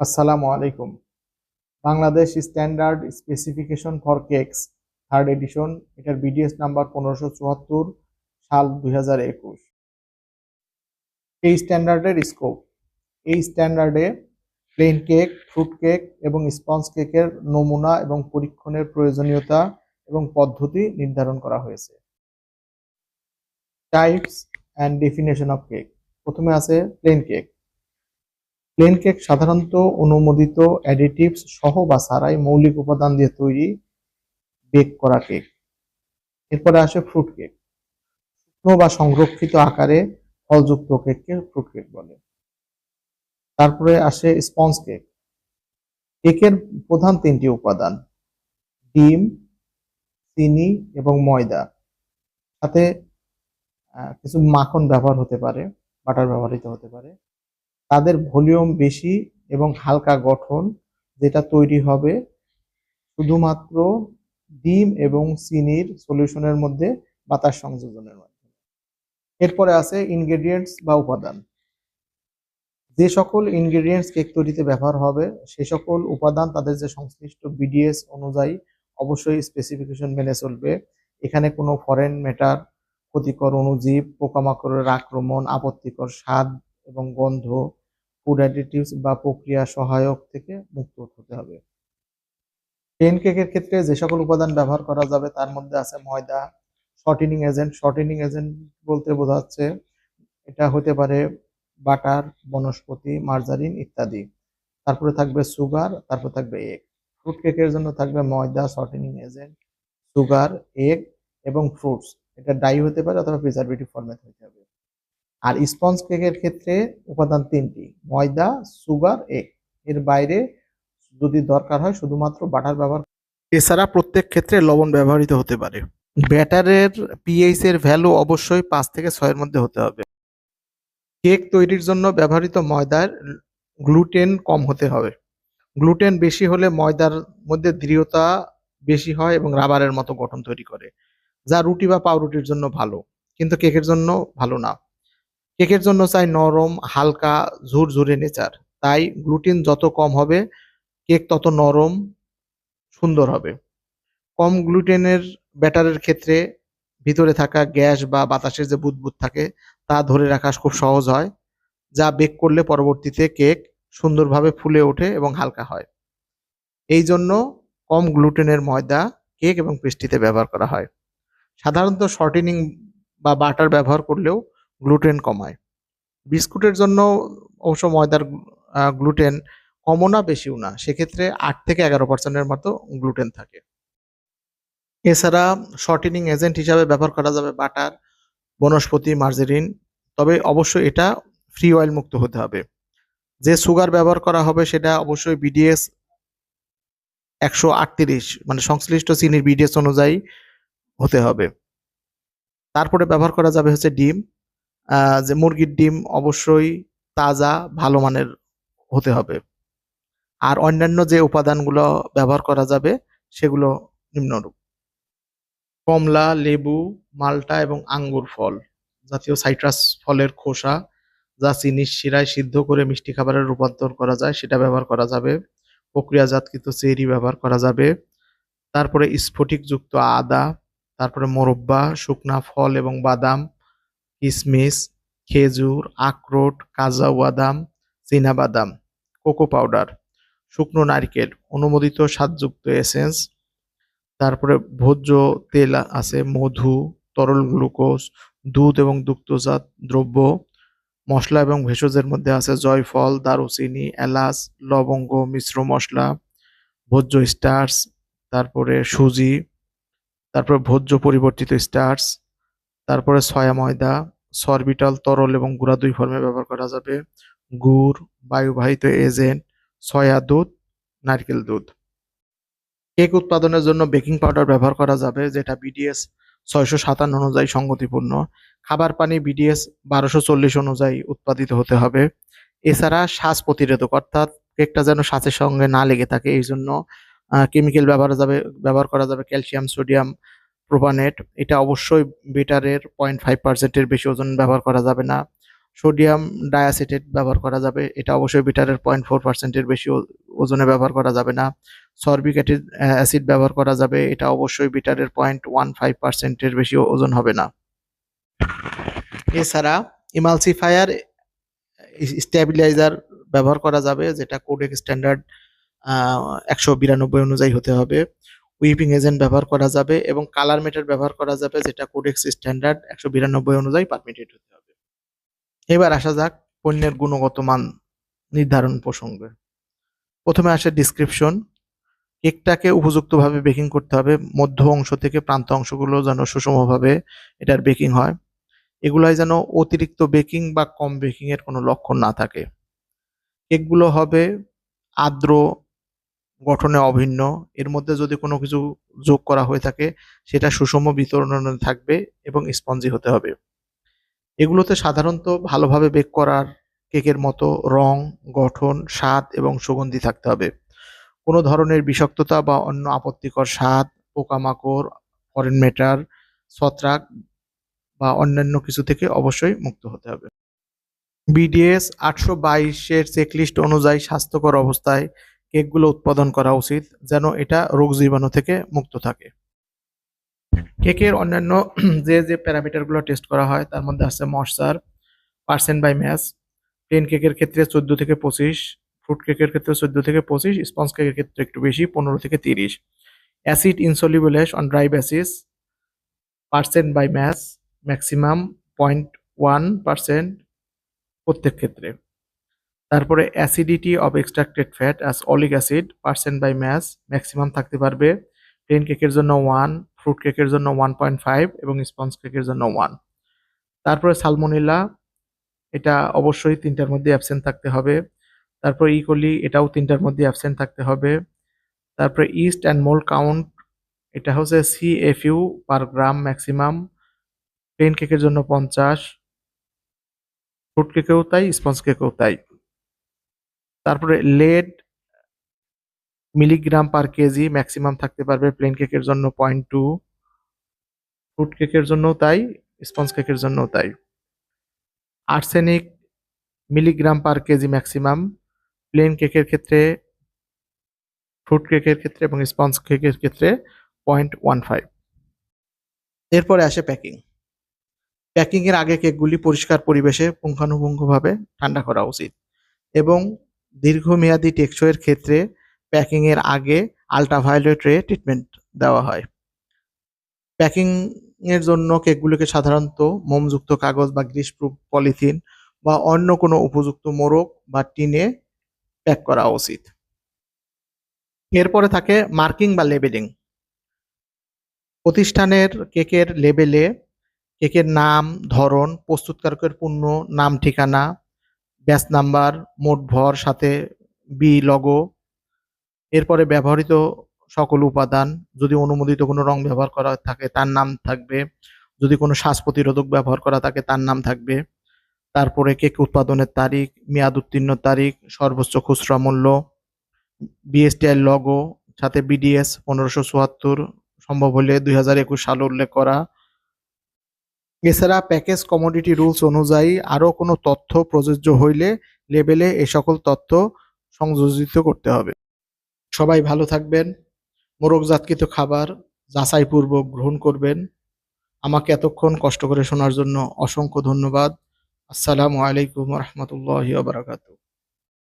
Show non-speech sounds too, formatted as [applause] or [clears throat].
আসসালামু আলাইকুম। Bangladesh standard specification for cakes, third edition, এটার বিডিএস নাম্বার পনেরোশো চুয়াত্তর, সাল দুই হাজার একুশ। এই স্ট্যান্ডার্ডের স্কোপ। এই স্ট্যান্ডার্ডে প্লেন কেক, ফ্রুট কেক এবং স্পঞ্জ কেকের নমুনা এবং পরীক্ষণের প্রয়োজনীয়তা এবং পদ্ধতি নির্ধারণ করা হয়েছে। Types and definition of cake. প্রথমে আছে প্লেন কেক। প্লেন কেক সাধারণত অনুমোদিত অ্যাডিটিভস সহ বা ছাড়াই মৌলিক উপাদান দিয়ে তৈরি বেক করা কেক এরপরে আসে ফ্রুট কেক শুকনো বা সংরক্ষিত আকারে ফলযুক্ত কেককে ফ্রুট কেক বলে। তারপরে আসে স্পঞ্জ কেক কেকের প্রধান তিনটি উপাদান, ডিম, চিনি এবং ময়দা। সাথে কিছু মাখন ব্যবহার হতে পারে, বাটার ব্যবহৃত হতে পারে। তাদের ভলিউম বেশি এবং হালকা গঠন যেটা তৈরি হবে শুধুমাত্র ডিম এবং চিনির সলিউশনের মধ্যে বাতাস সংযোজনের মাধ্যমে। এরপরে আছে ইনগ্রেডিয়েন্টস বা উপাদান। যে সকল ইনগ্রেডিয়েন্টস কেক তৈরিতে ব্যবহার হবে, সে সকল উপাদান তাদের যে সংশ্লিষ্ট বিডিএস অনুযায়ী অবশ্যই স্পেসিফিকেশন মেনে চলবে। এখানে কোনো ফরেন ম্যাটার ক্ষতিকর অণুজীব, পোকামাকড়ের আক্রমণ, আপত্তিকর স্বাদ এবং গন্ধ ফুড অ্যাডিটিভস বা প্রক্রিয়া সহায়ক থেকে মুক্ত হতে হবে। পেন কেকের ক্ষেত্রে যে সকল উপাদান ব্যবহার করা যাবে, তার মধ্যে আছে ময়দা শর্টেনিং এজেন্ট শর্টেনিং এজেন্ট বলতে বোঝাচ্ছে এটা হতে পারে বাটার বনস্পতি মার্জারিন ইত্যাদি। তারপরে থাকবে সুগার তারপর থাকবে এগ ফ্রুট কেকের জন্য থাকবে ময়দা শর্টেনিং এজেন্ট সুগার এগ এবং ফ্রুটস এটা ডাই হতে পারে অথবা প্রিজারভেটিভ ফরম্যাট হতে হবে। আর স্পঞ্জ কেকের ক্ষেত্রে উপাদান তিনটি, ময়দা সুগার এগ এর বাইরে যদি দরকার হয় শুধুমাত্র বাটার ব্যবহার এছাড়া প্রত্যেক ক্ষেত্রে লবণ ব্যবহৃত হতে পারে। ব্যাটারের পিএইচ এর ভ্যালু অবশ্যই পাঁচ থেকে ছয়ের মধ্যে হতে হবে। কেক তৈরির জন্য ব্যবহৃত ময়দার গ্লুটেন কম হতে হবে। গ্লুটেন বেশি হলে ময়দার মধ্যে দৃঢ়তা বেশি হয় এবং রাবারের মতো গঠন তৈরি করে, যা রুটি বা পাউরুটির জন্য ভালো, কিন্তু কেকের জন্য ভালো না। কেকের জন্য চাই নরম, হালকা, ঝুরঝুরে নেচার। তাই গ্লুটিন যত কম হবে, কেক তত নরম, সুন্দর হবে। কম গ্লুটেনের ব্যাটারের ক্ষেত্রে ভিতরে থাকা গ্যাস বা বাতাসের যে বুদবুদ থাকে, তা ধরে রাখা খুব সহজ হয়, যা বেক করলে পরবর্তীতে কেক সুন্দরভাবে ফুলে ওঠে এবং হালকা হয়। এই জন্য কম গ্লুটেনের ময়দা কেক এবং পেস্ট্রিতে ব্যবহার করা হয়। সাধারণত শর্টেনিং বা বাটার ব্যবহার করলেও গ্লুটেন কমায়। বিস্কুটের জন্য অবশ্য ময়দার গ্লুটেন কমও না, বেশিও না। সেক্ষেত্রে আট থেকে এগারো পার্সেন্টের মতো গ্লুটেন থাকে। এছাড়া শর্টেনিং এজেন্ট হিসাবে ব্যবহার করা যাবে বাটার, বনস্পতি, মার্জারিন। তবে অবশ্যই এটা ফ্রি অয়েল মুক্ত হতে হবে। যে সুগার ব্যবহার করা হবে সেটা অবশ্যই বিডিএস একশো আটত্রিশ মানে সংশ্লিষ্ট চিনির বিডিএস অনুযায়ী হতে হবে। তারপরে ব্যবহার করা যাবে হচ্ছে ডিম। যে মুরগির ডিম অবশ্যই তাজা, ভালো মানের হতে হবে। আর অন্যান্য যে উপাদানগুলো ব্যবহার করা যাবে, সেগুলো নিম্নরূপ। কমলা, লেবু, মাল্টা এবং আঙ্গুর ফল জাতীয় সাইট্রাস ফলের খোসা যা চিনির শিরায় সিদ্ধ করে মিষ্টি খাবারে রূপান্তর করা যায়, সেটা ব্যবহার করা যাবে। প্রক্রিয়াজাতকৃত চেরি ব্যবহার করা যাবে। তারপরে স্ফটিকযুক্ত আদা, তারপরে মোরব্বা, শুকনা ফল এবং বাদাম কিশমিশ খেজুর, আখরোট, কাজু বাদাম বাদাম কোকো পাউডার, শুকনো নারকেল, অনুমোদিত স্বাদযুক্ত এসেন্স, তারপরে ভোজ্য তেল আছে মধু, তরল গ্লুকোজ, দুধ এবং দুগ্ধজাত দ্রব্য, মশলা এবং ভেষজের মধ্যে আছে জয়ফল, দারুচিনি, এলাচ, লবঙ্গ, মিশ্র মশলা, ভোজ্য স্টার্স তারপরে সুজি, তারপরে ভোজ্য পরিবর্তিত স্টার্স তারপরে সয়া ময়দা, সরবিটাল, তরল এবং গুঁড়া দুই ফর্মে ব্যবহার করা যাবে। গুড়, বায়ুবাহিত এজেন্ট, সয়া দুধ, নারকেল দুধ। কেক উৎপাদনের জন্য বেকিং পাউডার ব্যবহার করা যাবে, যেটা বিডিএস ছয়শো সাতান্ন অনুযায়ী সঙ্গতিপূর্ণ খাবার পানি বিডিএস বারোশো চল্লিশ অনুযায়ী উৎপাদিত হতে হবে। এছাড়া শ্বাস প্রতিরোধক, অর্থাৎ কেকটা যেন শ্বাসের সঙ্গে না লেগে থাকে এই জন্য কেমিক্যাল ব্যবহার যাবে, ব্যবহার করা যাবে ক্যালসিয়াম, সোডিয়াম প্রোপানেট এটা অবশ্যই বেটারের পয়েন্ট ফাইভ পার্সেন্টের বেশি ওজন ব্যবহার করা যাবে না। সোডিয়াম ডায়াসিটেট ব্যবহার করা যাবে, এটা অবশ্যই বিটারের পয়েন্ট ফোর পার্সেন্টের বেশি ওজনে ব্যবহার করা যাবে না। সরবিক অ্যাসিড ব্যবহার করা যাবে, এটা অবশ্যই বিটারের পয়েন্ট ওয়ান ফাইভ পার্সেন্টের বেশি ওজন হবে না। এছাড়া ইমালসিফায়ার স্টেবিলাইজার ব্যবহার করা যাবে, যেটা কোডেক স্ট্যান্ডার্ড একশো বিরানব্বই অনুযায়ী হতে হবে। উইপিং এজেন্ট ব্যবহার করা যাবে এবং কালার মেটার ব্যবহার করা যাবে, যেটা কোডেক্স স্ট্যান্ডার্ড একশো বিরানব্বই অনুযায়ী পারমিটেড হতে হবে। এবার আসা যাক পণ্যের গুণগত মান নির্ধারণ প্রসঙ্গে। প্রথমে আসে ডিসক্রিপশন কেকটাকে উপযুক্তভাবে বেকিং করতে হবে, মধ্য অংশ থেকে প্রান্ত অংশগুলো যেন সুষমভাবে এটার বেকিং হয়। এগুলাই যেন অতিরিক্ত বেকিং বা কম বেকিং এর কোনো লক্ষণ না থাকে। কেকগুলো হবে আর্দ্র গঠনে অভিন্ন। এর মধ্যে যদি কোনো কিছু যোগ করা হয়ে থাকে, সেটা সুষম বিতরণে থাকবে এবং স্পঞ্জি হতে হবে। এগুলোতে সাধারণত ভালোভাবে বেক করার কেকের মতো রং, গঠন, স্বাদ এবং সুগন্ধি থাকতে হবে। কোনো ধরনের বিষাক্ততা বা অন্য আপত্তিকর স্বাদ, পোকামাকড়, ফরেন ম্যাটার, ছত্রাক বা অন্যান্য কিছু থেকে অবশ্যই মুক্ত হতে হবে। বিডিএস আটশো বাইশের চেকলিস্ট অনুযায়ী স্বাস্থ্যকর অবস্থায় কেকগুলো উৎপাদন করা উচিত যেন এটা রোগ জীবাণু থেকে মুক্ত থাকে। কেকের অন্যান্য [clears throat] যে যে প্যারামিটারগুলো টেস্ট করা হয়, তার মধ্যে আছে মশার, পার্সেন্ট বাই ম্যাস প্লেন কেকের ক্ষেত্রে চোদ্দ থেকে পঁচিশ ফ্রুট কেকের ক্ষেত্রে চোদ্দ থেকে পঁচিশ স্পঞ্জ কেকের ক্ষেত্রে একটু বেশি, পনেরো থেকে তিরিশ। Acid insoluble ash on dry basis percent by mass maximum point one percent প্রত্যেক ক্ষেত্রে। তারপরে acidity of extracted fat as oleic acid percent by mass maximum থাকতে পারবে। প্লেন কেকের জন্য ওয়ান ফ্রুট কেকের জন্য ওয়ান পয়েন্ট ফাইভ এবং স্পঞ্জ কেকের জন্য ওয়ান তারপরে সালমোনিলা এটা অবশ্যই তিনটার মধ্যে অ্যাবসেন্ট থাকতে হবে। তারপর ইকোলি এটাও তিনটার মধ্যে অ্যাবসেন্ট থাকতে হবে। তারপরে ইস্ট অ্যান্ড মোল কাউন্ট এটা হচ্ছে C F U per gram maximum plain কেকের জন্য পঞ্চাশ। ফ্রুট কেকেও তাই স্পঞ্জ কেকেও তাই। তারপরে lead milligram per KG maximum থাকতে পারবে প্লেন কেকের জন্য পয়েন্ট টু ফ্রুট কেকের জন্যও তাই স্পঞ্জ কেকের জন্যও তাই। Arsenic milligram per KG maximum plain কেকের ক্ষেত্রে ফ্রুট কেকের ক্ষেত্রে এবং স্পঞ্জ কেকের ক্ষেত্রে পয়েন্ট ওয়ান ফাইভ এরপরে আসে প্যাকিং প্যাকিংয়ের আগে কেকগুলি পরিষ্কার পরিবেশে পুঙ্খানুপুঙ্খভাবে ঠান্ডা করা উচিত এবং দীর্ঘমেয়াদী টেকসইয়ের ক্ষেত্রে প্যাকিং এর আগে আল্ট্রাভায়োলেট রে ট্রিটমেন্ট দেওয়া হয়। প্যাকিং এর জন্য কেকগুলোকে সাধারণত মোমযুক্ত কাগজ বা গ্রিসপ্রুফ পলিথিন বা অন্য কোনো উপযুক্ত মোড়ক বা টিনে প্যাক করা উচিত। এরপরে থাকে মার্কিং বা লেবেলিং। প্রতিষ্ঠানের কেকের লেবেলে কেকের নাম, ধরন, প্রস্তুতকারকের পূর্ণ নাম, ঠিকানা ব্যাচ নাম্বার, মোট ভর, সাথে বি লগো এরপরে ব্যবহৃত সকল উপাদান, যদি অনুমোদিত কোনো রং ব্যবহার করা থাকে, তার নাম থাকবে। যদি কোনো শ্বাস প্রতিরোধক ব্যবহার করা থাকে, তার নাম থাকবে। তারপরে কেক উৎপাদনের তারিখ, মেয়াদ উত্তীর্ণ তারিখ, সর্বোচ্চ খুচরা মূল্য বিএসটিআই লগো সাথে বিডিএস পনেরোশো চুয়াত্তর, সম্ভব হলে দুই সাল উল্লেখ করা। এছাড়া প্যাকেজ কমোডিটি রুলস অনুযায়ী আরও কোনো তথ্য প্রযোজ্য হইলে লেবেলে এ সকল তথ্য সংযোজিত করতে হবে। সবাই ভালো থাকবেন, মোরগজাতকৃত খাবার যাচাইপূর্বক গ্রহণ করবেন। আমাকে এতক্ষণ কষ্ট করে শোনার জন্য অসংখ্য ধন্যবাদ। আসসালামু আলাইকুম রহমতুল্লাহ বারাকাতু